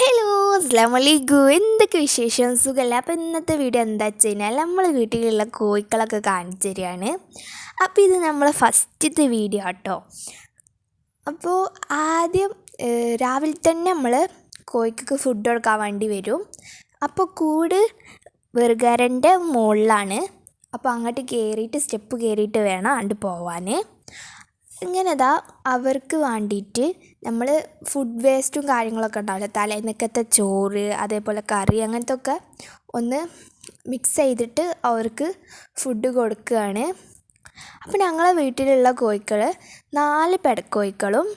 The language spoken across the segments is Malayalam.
ഹലോ അസ്ലാം വലൈക്കും എന്തൊക്കെ വിശേഷം? സുഖമല്ല അപ്പോൾ ഇന്നത്തെ വീഡിയോ എന്താ വെച്ച് കഴിഞ്ഞാൽ നമ്മൾ വീട്ടിലുള്ള കോഴിക്കളൊക്കെ കാണിച്ചു തരികയാണ്. അപ്പോൾ ഇത് നമ്മളെ ഫസ്റ്റത്തെ വീഡിയോ കേട്ടോ അപ്പോൾ ആദ്യം രാവിലെ തന്നെ നമ്മൾ കോഴിക്കൊക്കെ ഫുഡ് കൊടുക്കാൻ വേണ്ടി വരും. അപ്പോൾ കൂട് വെറുകാരന്റെ മുകളിലാണ് അപ്പോൾ അങ്ങോട്ട് കയറിയിട്ട് സ്റ്റെപ്പ് കയറിയിട്ട് വേണം അങ്ങോട്ട് പോവാൻ ഇങ്ങനെതാ അവർക്ക് വേണ്ടിയിട്ട് നമ്മൾ ഫുഡ് വേസ്റ്റും കാര്യങ്ങളൊക്കെ ഉണ്ടാവില്ല? തലേന്നക്കത്തെ ചോറ് അതേപോലെ കറി അങ്ങനത്തെ ഒക്കെ ഒന്ന് മിക്സ് ചെയ്തിട്ട് അവർക്ക് ഫുഡ് കൊടുക്കുകയാണ്. അപ്പോൾ ഞങ്ങളെ വീട്ടിലുള്ള കോഴിക്കൾ നാല് പെടക്കോഴിക്കളും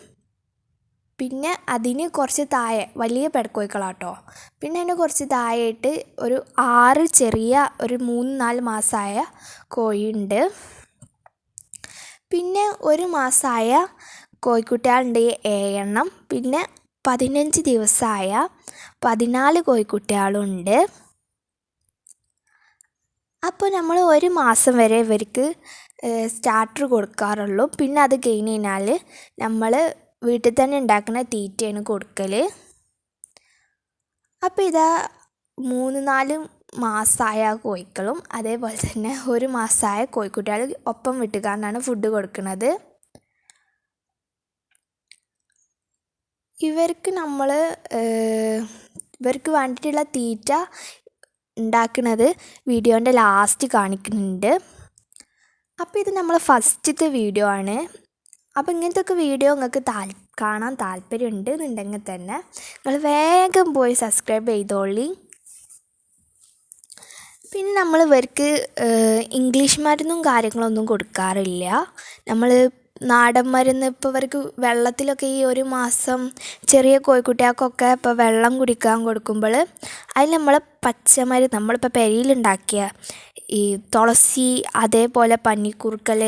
പിന്നെ അതിന് കുറച്ച് താഴെ വലിയ പെടക്കോഴിക്കളാട്ടോ. പിന്നെ അതിന് കുറച്ച് താഴെയായിട്ട് ഒരു ആറ് ചെറിയ ഒരു മൂന്ന് നാല് മാസമായ കോഴിയുണ്ട്. പിന്നെ ഒരു മാസമായ കോഴിക്കുട്ടികളുണ്ട് ഏഴെണ്ണം പിന്നെ പതിനഞ്ച് ദിവസമായ പതിനാല് കോഴിക്കുട്ടികളുണ്ട്. അപ്പോൾ നമ്മൾ ഒരു മാസം വരെ ഇവർക്ക് സ്റ്റാർട്ടർ കൊടുക്കാറുള്ളൂ. പിന്നെ അത് കഴിഞ്ഞ് കഴിഞ്ഞാൽ നമ്മൾ വീട്ടിൽ തന്നെ ഉണ്ടാക്കുന്ന തീറ്റയാണ് കൊടുക്കൽ. അപ്പോൾ ഇതാ മൂന്ന് നാല് മാസമായ കോഴിക്കളും അതേപോലെ തന്നെ ഒരു മാസമായ കോഴിക്കുട്ടികൾ ഒപ്പം വിട്ടുകാരനാണ് ഫുഡ് കൊടുക്കുന്നത്. ഇവർക്ക് നമ്മൾ ഇവർക്ക് വേണ്ടിയിട്ടുള്ള തീറ്റ ഉണ്ടാക്കുന്നത് വീഡിയോന്റെ ലാസ്റ്റ് കാണിക്കുന്നുണ്ട്. അപ്പോൾ ഇത് നമ്മൾ ഫസ്റ്റത്തെ വീഡിയോ ആണ്. അപ്പോൾ ഇങ്ങനത്തെ ഒക്കെ വീഡിയോ നിങ്ങൾക്ക് താൽ കാണാൻ താല്പര്യമുണ്ട് എന്നുണ്ടെങ്കിൽ തന്നെ നിങ്ങൾ വേഗം പോയി സബ്സ്ക്രൈബ് ചെയ്തോളി. പിന്നെ നമ്മൾ ഇവർക്ക് ഇംഗ്ലീഷ് മരുന്നും കാര്യങ്ങളൊന്നും കൊടുക്കാറില്ല. നമ്മൾ നാടൻ മരുന്ന് ഇപ്പോൾ ഇവർക്ക് വെള്ളത്തിലൊക്കെ ഈ ഒരു മാസം ചെറിയ കോഴിക്കുട്ടികൾക്കൊക്കെ ഇപ്പോൾ വെള്ളം കുടിക്കാൻ കൊടുക്കുമ്പോൾ അതിൽ നമ്മൾ പച്ചമരുന്ന് നമ്മളിപ്പോൾ പെരയിലുണ്ടാക്കിയ ഈ തുളസി അതേപോലെ പന്നിക്കുറുക്കൽ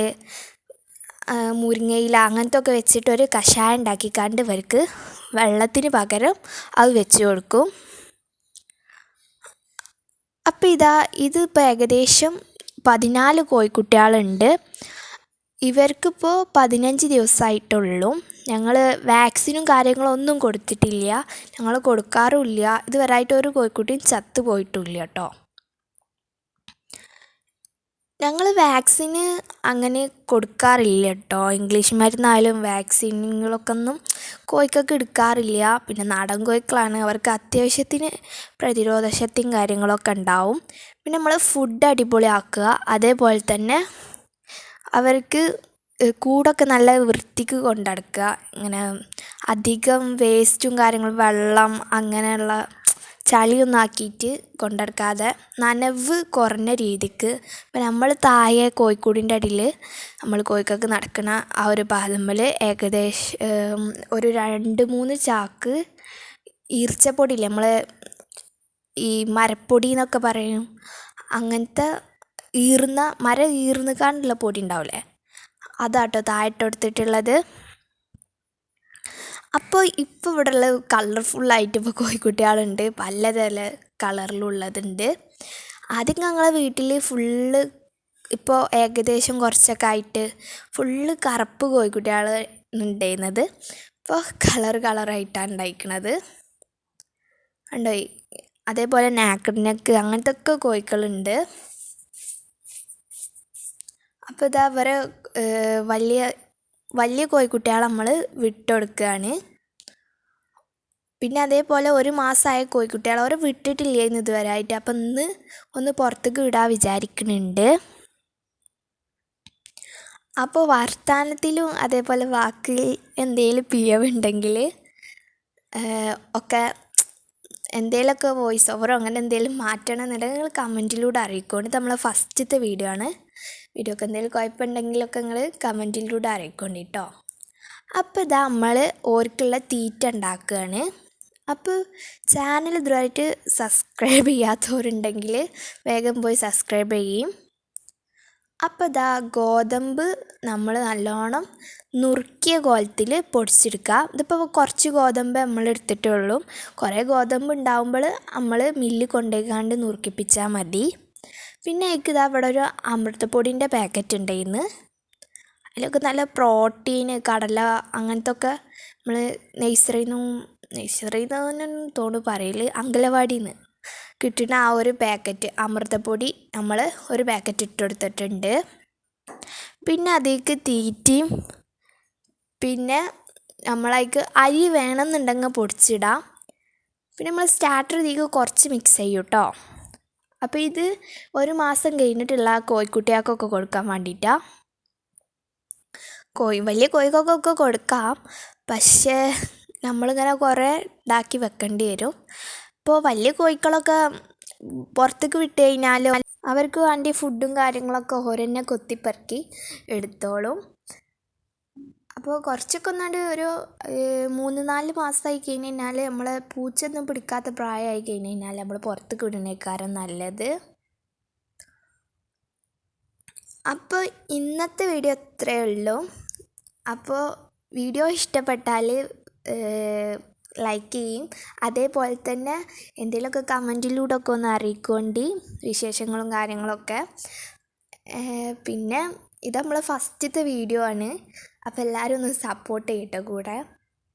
മുരിങ്ങയില അങ്ങനത്തെ ഒക്കെ വെച്ചിട്ട് ഒരു കഷായം ഉണ്ടാക്കിക്കാണ്ട് ഇവർക്ക് വെള്ളത്തിന് പകരം അത് വെച്ച് കൊടുക്കും. അപ്പോൾ ഇതാ ഇതിപ്പോൾ ഏകദേശം പതിനാല് കോഴിക്കുട്ടികളുണ്ട്. ഇവർക്കിപ്പോൾ പതിനഞ്ച് ദിവസമായിട്ടുള്ളൂ ഞങ്ങൾ വാക്സിനും കാര്യങ്ങളും ഒന്നും കൊടുത്തിട്ടില്ല. ഞങ്ങൾ കൊടുക്കാറുമില്ല. ഇതുവരെയായിട്ട് ഒരു കോഴിക്കുട്ടിയും ചത്തു പോയിട്ടില്ല കേട്ടോ. ഞങ്ങൾ വാക്സിന് അങ്ങനെ കൊടുക്കാറില്ല കേട്ടോ. ഇംഗ്ലീഷ് മരുന്നായാലും വാക്സിനുകളൊക്കെ ഒന്നും കോഴിക്കൊക്കെ എടുക്കാറില്ല. പിന്നെ നാടൻ കോഴിക്കളാണ്. അവർക്ക് അത്യാവശ്യത്തിന് പ്രതിരോധ ശക്തിയും കാര്യങ്ങളൊക്കെ ഉണ്ടാവും. പിന്നെ നമ്മൾ ഫുഡ് അടിപൊളിയാക്കുക. അതേപോലെ തന്നെ അവർക്ക് കൂടൊക്കെ നല്ല വൃത്തിക്ക് കൊണ്ടുനടക്കുക ഇങ്ങനെ അധികം വേസ്റ്റും കാര്യങ്ങളും വെള്ളം അങ്ങനെയുള്ള ചളിയൊന്നും ആക്കിയിട്ട് കൊണ്ടുനടക്കാതെ നനവ് കുറഞ്ഞ രീതിക്ക്. ഇപ്പം നമ്മൾ താഴെ കോഴിക്കൂടിന്റെ അടിയിൽ നമ്മൾ കോഴിക്കൊക്കെ നടക്കുന്ന ആ ഒരു പാതമ്മൽ ഏകദേശം ഒരു രണ്ട് മൂന്ന് ചാക്ക് ഈർച്ചപ്പൊടിയില്ലേ നമ്മൾ ഈ മരപ്പൊടി എന്നൊക്കെ പറയും. അങ്ങനത്തെ ഈർന്ന മര ഈർന്ന് കാണുള്ള പൊടി ഉണ്ടാവില്ലേ അതാട്ടോ താഴെട്ടെടുത്തിട്ടുള്ളത് അപ്പോൾ ഇപ്പോൾ ഉള്ള കളർഫുള്ളായിട്ട് ഇപ്പോൾ കോഴിക്കുട്ടികളുണ്ട്. പലതര കളറിലുള്ളതുണ്ട് ആദ്യം ഞങ്ങളെ വീട്ടിൽ ഫുള്ള് ഇപ്പോൾ ഏകദേശം കുറച്ചൊക്കെ ആയിട്ട് ഫുള്ള് കറുപ്പ് കോഴിക്കുട്ടികൾ ഉണ്ടായിരുന്നത്. ഇപ്പോൾ കളർ കളറായിട്ടാണ് ഉണ്ടായിരിക്കുന്നത് ഉണ്ടോ അതേപോലെ നാക്കഡ് നെക്ക് അങ്ങനത്തെ ഒക്കെ കോഴിക്കളുണ്ട് അപ്പോൾ ഇതാ അവരെ വലിയ വലിയ കോഴിക്കുട്ടികളെ നമ്മൾ വിട്ടുകൊടുക്കുകയാണ് പിന്നെ അതേപോലെ ഒരു മാസമായ കോഴിക്കുട്ടികളെ അവരെ വിട്ടിട്ടില്ലായിരുന്നു ഇതുവരെ ആയിട്ട്. അപ്പം ഇന്ന് ഒന്ന് പുറത്തേക്ക് വിടാൻ വിചാരിക്കുന്നുണ്ട്. അപ്പോൾ വർത്തമാനത്തിലും അതേപോലെ വാക്കിൽ എന്തെങ്കിലും പിഴവുണ്ടെങ്കിൽ ഒക്കെ എന്തെങ്കിലുമൊക്കെ വോയിസ് ഓവറോ അങ്ങനെ എന്തെങ്കിലും മാറ്റണം എന്നുണ്ടെങ്കിൽ നിങ്ങൾ കമന്റിലൂടെ അറിയിക്കുകയാണ് നമ്മളെ ഫസ്റ്റത്തെ വീഡിയോ ആണ്. വീഡിയോക്ക് എന്തെങ്കിലും കുഴപ്പമുണ്ടെങ്കിലൊക്കെ നിങ്ങൾ കമന്റിലൂടെ അറിയിക്കൊണ്ട് കേട്ടോ അപ്പോൾ ഇതാ നമ്മൾ ഓർക്കുള്ള തീറ്റ ഉണ്ടാക്കുകയാണ് അപ്പോൾ ചാനൽ ഇതുവരായിട്ട് സബ്സ്ക്രൈബ് ചെയ്യാത്തവരുണ്ടെങ്കിൽ വേഗം പോയി സബ്സ്ക്രൈബ് ചെയ്യും. അപ്പോൾ ഇതാ ഗോതമ്പ് നമ്മൾ നല്ലോണം നുറുക്കിയ കോലത്തിൽ പൊടിച്ചെടുക്കുക. ഇതിപ്പോൾ കുറച്ച് ഗോതമ്പ് നമ്മൾ എടുത്തിട്ടുള്ളൂ. കുറേ ഗോതമ്പ് ഉണ്ടാവുമ്പോൾ നമ്മൾ മില്ലിൽ കൊണ്ടുപോയിക്കാണ്ട് നുറുക്കിപ്പിച്ചാൽ മതി. പിന്നെ എനിക്ക് ഇതാ ഇവിടെ ഒരു അമൃതപ്പൊടിന്റെ പാക്കറ്റ് ഉണ്ടായിരുന്നു അതിലൊക്കെ നല്ല പ്രോട്ടീൻ കടല അങ്ങനത്തെ ഒക്കെ നമ്മൾ നഴ്സറിയിൽ നിന്നും നഴ്സറിയിൽ നിന്നും തോന്നുന്നു പറയൽ. അങ്കലവാടിയിൽ നിന്ന് കിട്ടുന്ന ആ ഒരു പാക്കറ്റ് അമൃതപ്പൊടി നമ്മൾ ഒരു പാക്കറ്റ് ഇട്ട് കൊടുത്തിട്ടുണ്ട്. പിന്നെ അതിലേക്ക് തീറ്റയും പിന്നെ നമ്മളേക്ക് അരി വേണമെന്നുണ്ടെങ്കിൽ പൊടിച്ചിടാം. പിന്നെ നമ്മൾ സ്റ്റാർട്ടർ ഇതിലേക്ക് കുറച്ച് മിക്സ് ചെയ്യൂട്ടോ അപ്പോൾ ഇത് ഒരു മാസം കഴിഞ്ഞിട്ടുള്ള കോഴിക്കുട്ടികൾക്കൊക്കെ കൊടുക്കാൻ വേണ്ടിയിട്ടാണ് കോഴി വലിയ കോഴിക്കൊക്കെ കൊടുക്കാം. പക്ഷേ നമ്മളിങ്ങനെ കുറേ ഇതാക്കി വെക്കേണ്ടി വരും. ഇപ്പോൾ വലിയ കോഴിക്കളൊക്കെ പുറത്തേക്ക് വിട്ട് കഴിഞ്ഞാലും അവർക്ക് വേണ്ടി ഫുഡും കാര്യങ്ങളൊക്കെ ഓരെന്നെ കൊത്തിപ്പെറുക്കി എടുത്തോളും. അപ്പോൾ കുറച്ചൊക്കെ ഒന്നാണ്ട് ഒരു മൂന്ന് നാല് മാസമായി കഴിഞ്ഞ് കഴിഞ്ഞാൽ നമ്മൾ പൂച്ചയൊന്നും പിടിക്കാത്ത പ്രായമായി കഴിഞ്ഞ് കഴിഞ്ഞാൽ നമ്മൾ പുറത്തേക്ക് വിടുന്നേക്കാരം നല്ലത്. അപ്പോൾ ഇന്നത്തെ വീഡിയോ ഇത്രയേ ഉള്ളൂ. അപ്പോൾ വീഡിയോ ഇഷ്ടപ്പെട്ടാൽ ലൈക്ക് ചെയ്യും. അതേപോലെ തന്നെ എന്തെങ്കിലുമൊക്കെ കമന്റിലൂടെ ഒക്കെ ഒന്ന് അറിയിക്കൊണ്ട് വിശേഷങ്ങളും കാര്യങ്ങളൊക്കെ. പിന്നെ ഇത് നമ്മളെ ഫസ്റ്റത്തെ വീഡിയോ ആണ്. അപ്പോൾ എല്ലാവരും ഒന്ന് സപ്പോർട്ട് ചെയ്യട്ടോ കൂടെ.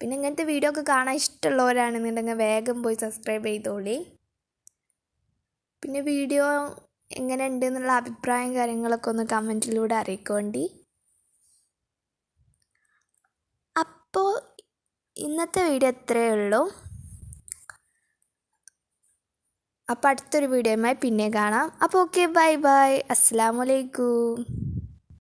പിന്നെ ഇങ്ങനത്തെ വീഡിയോ ഒക്കെ കാണാൻ ഇഷ്ടമുള്ളവരാണെന്നുണ്ടെങ്കിൽ വേഗം പോയി സബ്സ്ക്രൈബ് ചെയ്തോളി. പിന്നെ വീഡിയോ എങ്ങനെ ഉണ്ട് എന്നുള്ള അഭിപ്രായം കാര്യങ്ങളൊക്കെ ഒന്ന് കമന്റിലൂടെ അറിയിക്കോണ്ടി. അപ്പോൾ ഇന്നത്തെ വീഡിയോ ഇത്രയേ ഉള്ളൂ. അപ്പോൾ അടുത്തൊരു വീഡിയോയുമായി പിന്നെ കാണാം. അപ്പോൾ ഓക്കെ ബൈ ബൈ അസ്സാം വലൈക്കും